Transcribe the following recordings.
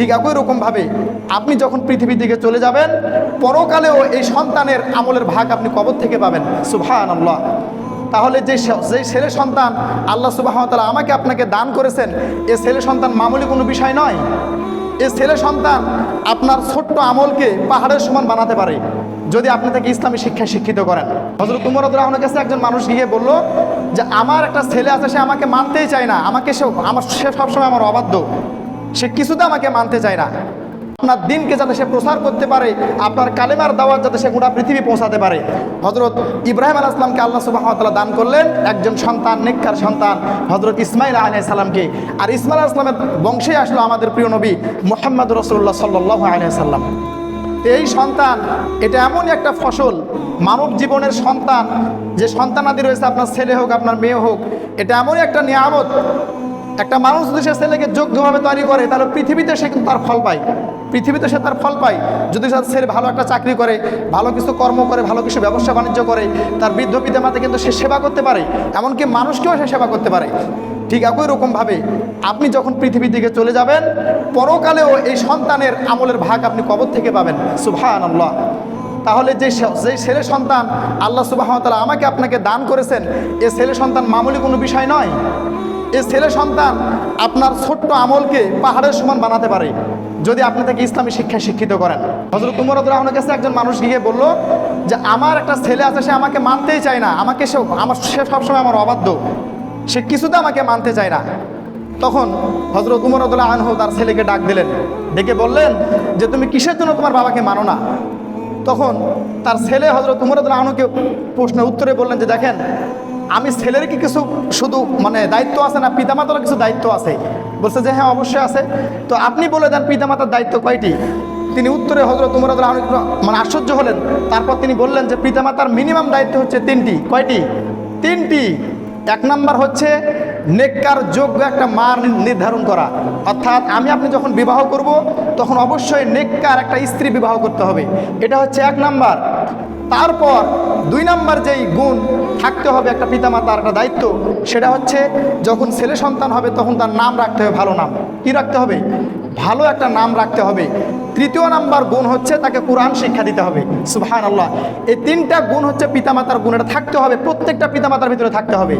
ঠিক একই রকমভাবে আপনি যখন পৃথিবী দিকে চলে যাবেন, পরকালেও এই সন্তানের আমলের ভাগ আপনি কবর থেকে পাবেন। সুভান আল্লাহ তাহলে যে যে ছেলে সন্তান আল্লাহ সুবাহ তাআলা আমাকে আপনাকে দান করেছেন, এ ছেলে সন্তান মামুলি কোনো বিষয় নয়। এ ছেলে সন্তান আপনার ছোট্ট আমলকে পাহাড়ের সমান বানাতে পারে, যদি আপনি তাকে ইসলামী শিক্ষায় শিক্ষিত করেন। হজরত উমর রহমানের কাছে একজন মানুষ গিয়ে বলল যে, আমার একটা ছেলে আছে, সে আমাকে মানতেই চায় না। আমাকে সে, আমার, সে সবসময় আমার অবাধ্য। সে কিছুতে আমাকে মানতে চায় না। আপনার দিনকে যাতে সে প্রসার করতে পারে, আপনার কালেমার দাওয়াত যাতে সে গোটা পৃথিবী পৌঁছাতে পারে। হজরত ইব্রাহিম আল আসলামকে আল্লাহ সুবাহতাল্লাহ দান করলেন, একজন সন্তান, নেককার সন্তান হজরত ইসমাইল আলাই সাল্লামকে আর ইসমাইল আসলামের বংশে আসলো আমাদের প্রিয় নবী মোহাম্মদ রসুল্লাহ সাল্লাহ আলাই সাল্লাম এই সন্তান, এটা এমনই একটা ফসল, মানব জীবনের সন্তান, যে সন্তানাদি রয়েছে, আপনার ছেলে হোক, আপনার মেয়ে হোক, এটা এমনই একটা নিয়ামত একটা মানুষ যদি সে ছেলেকে যোগ্যভাবে তৈরি করে, তাহলে পৃথিবীতে সে কিন্তু তার ফল পায়। পৃথিবীতে সে তার ফল পায়। যদি তার ছেলে ভালো একটা চাকরি করে, ভালো কিছু কর্ম করে, ভালো কিছু ব্যবসা বাণিজ্য করে, তার বৃদ্ধ পিতামাতা কিন্তু সে সেবা করতে পারে। এমনকি মানুষকেও সে সেবা করতে পারে। ঠিক একই রকমভাবে আপনি যখন পৃথিবী থেকে চলে যাবেন, পরকালেও এই সন্তানের আমলের ভাগ আপনি কবর থেকে পাবেন। সুভান আল্লাহ তাহলে যে স- যে ছেলে সন্তান আল্লাহ সুবাহ তাআলা আমাকে আপনাকে দান করেছেন, এ ছেলে সন্তান মামুলি কোনো বিষয় নয়। এ ছেলে সন্তান আপনার ছোট্ট আমলকে পাহাড়ের সমান বানাতে পারে, যদি আপনি তাকে ইসলামী শিক্ষায় শিক্ষিত করেন। হজরত উমর রহমানের কাছে একজন মানুষ গিয়ে বলল যে, আমার একটা ছেলে আছে, সে আমাকে মানতেই চায় না। আমাকে সে, আমার, সে সবসময় আমার অবাধ্য। সে কিছুতে আমাকে মানতে চায় না। তখন হজরত উমর আদুল্লাহ আনহু তার ছেলেকে ডাক দিলেন। ডেকে বললেন যে, তুমি কিসের জন্য তোমার বাবাকে মানো না? তখন তার ছেলে হজরত উমর আদুল্লাহ আনহুকে প্রশ্নের উত্তরে বললেন যে, দেখেন আমি ছেলের কি কিছু শুধু মানে দায়িত্ব আছে না পিতামাতার কিছু দায়িত্ব আছে? বলছে যে হ্যাঁ অবশ্যই আছে। তো আপনি বলে দেন পিতামাতার দায়িত্ব কয়টি? তিনি উত্তরে হজরত একটু মানে আশ্চর্য হলেন। তারপর তিনি বললেন যে পিতামাতার মিনিমাম দায়িত্ব হচ্ছে তিনটি। কয়টি? তিনটি। এক নাম্বার হচ্ছে নেককার, যোগ্য একটা মা নির্ধারণ করা। অর্থাৎ আমি আপনি যখন বিবাহ করব, তখন অবশ্যই নেককার একটা স্ত্রী বিবাহ করতে হবে। এটা হচ্ছে এক নাম্বার। তারপর দুই নাম্বার যেই গুণ থাকতে হবে একটা পিতামাতার একটা দায়িত্ব, সেটা হচ্ছে যখন ছেলে সন্তান হবে তখন তার নাম রাখতে হবে ভালো নাম। কি রাখতে হবে? ভালো একটা নাম রাখতে হবে। তৃতীয় নাম্বার গুণ হচ্ছে তাকে কোরআন শিক্ষা দিতে হবে। সুবহান আল্লাহ এই তিনটা গুণ হচ্ছে পিতামাতার গুণ। এটা থাকতে হবে, প্রত্যেকটা পিতামাতার ভিতরে থাকতে হবে।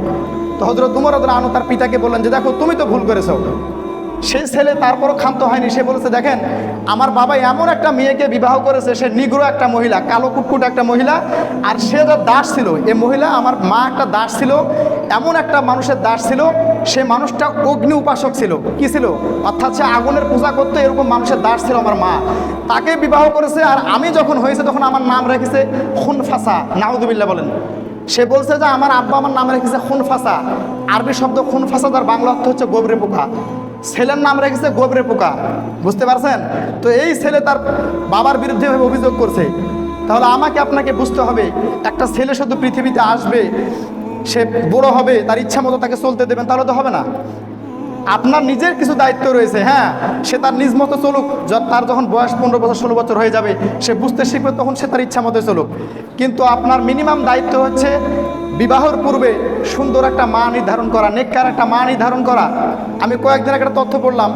তো হজরত উমর আনু তার পিতাকে বললেন যে, দেখো, তুমি তো ভুল করেছ। সেই ছেলে তারপরও ক্ষান্ত হয়নি। সে বলেছে, দেখেন, আমার বাবা এমন একটা মেয়েকে বিবাহ করেছে, সে নিগ্রো একটা মহিলা, কালো কুটকুট একটা মহিলা, আর সে যা দাস ছিল, এ মহিলা আমার মা একটা দাস ছিল, এমন একটা মানুষের দাস ছিল, সে মানুষটা অগ্নি উপাসক ছিল। কি ছিল? অর্থাৎ সে আগুনের পূজা করতো এরকম মানুষের দাস ছিল আমার মা। তাকে বিবাহ করেছে, আর আমি যখন হয়েছে, তখন আমার নাম রেখেছে খুন ফাঁসা নাউদুবিল্লা বলেন। সে বলছে যে, আমার আব্বা আমার নাম রেখেছে খুন ফাঁসা আরবি শব্দ খুন ফাঁসা তার বাংলা অর্থ হচ্ছে গোবরে পোকা ছেলের নাম রেখেছে গোবরে পোকা, বুঝতে পারছেন? তো এই ছেলে তার বাবার বিরুদ্ধে অভিযোগ করছে। তাহলে আমাকে আপনাকে বুঝতে হবে, একটা ছেলে শুধু পৃথিবীতে আসবে, সে বড় হবে, তার ইচ্ছা মতো তাকে চলতে দেবেন, তাহলে তো হবে না। আপনার নিজের কিছু দায়িত্ব রয়েছে হ্যাঁ সে তার নিজ মতো চলুক তার যখন বয়স পনেরো বছর, ষোলো বছর হয়ে যাবে, সে বুঝতে শিখবে, তখন সে তার ইচ্ছা মতো চলুক। কিন্তু আপনার মিনিমাম দায়িত্ব হচ্ছে বিবাহর পূর্বে সুন্দর একটা মা নির্ধারণ করা, নেককার একটা মা নির্ধারণ করা। আমি কয়েকদিন একটা তথ্য পড়লাম